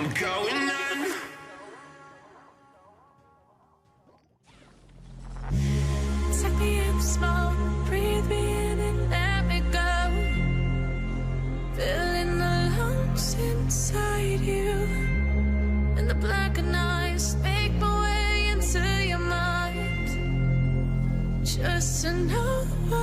I'm going in. Take me in small, breathe me in and let me go. Filling the lungs inside you, and the black blackened eyes make my way into your mind. Just to know.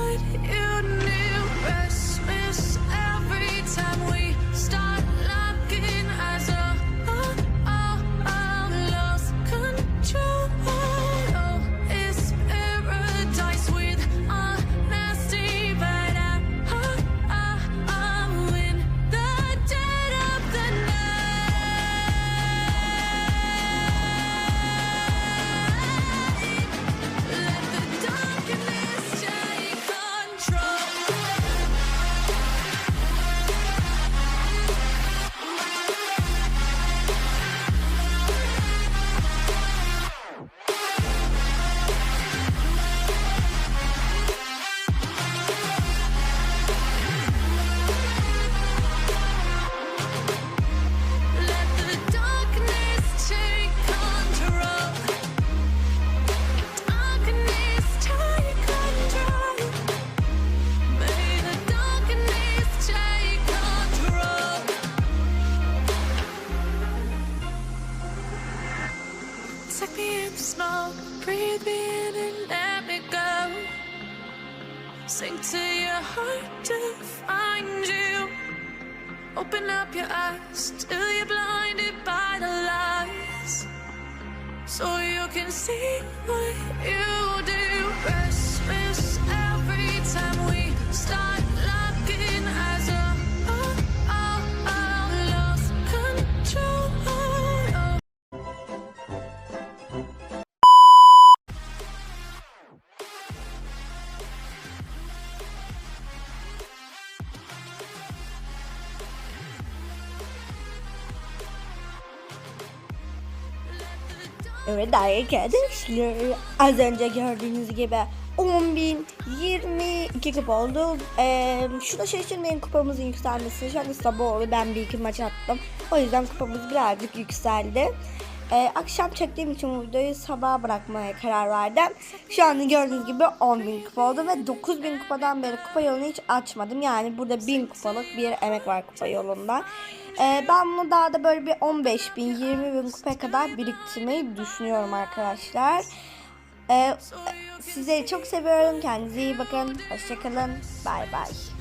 Smoke, breathe me in and let me go. Sink to your heart to find you. Open up your eyes till you're blinded by the lies. So you can see what you do. Evet arkadaşlar az önce gördüğünüz gibi 10.022 kupa oldu. Ee, şuna şaşırmayın kupamızın yükselmesi. An sabah oldu ben bir iki maç attım. O yüzden kupamız birazcık yükseldi. Ee, akşam çektiğim için bu videoyu sabaha bırakmaya karar verdim. Şu anda gördüğünüz gibi 10.000 kupa oldu ve 9.000 kupadan beri kupa yolunu hiç açmadım. Yani burada 1000 kupalık bir emek var kupa yolunda. Ee, ben bunu daha da böyle bir 15 bin 20 bin kupaya kadar biriktirmeyi düşünüyorum arkadaşlar. Ee, sizleri çok seviyorum. Kendinize iyi bakın. Hoşçakalın. Bay bay.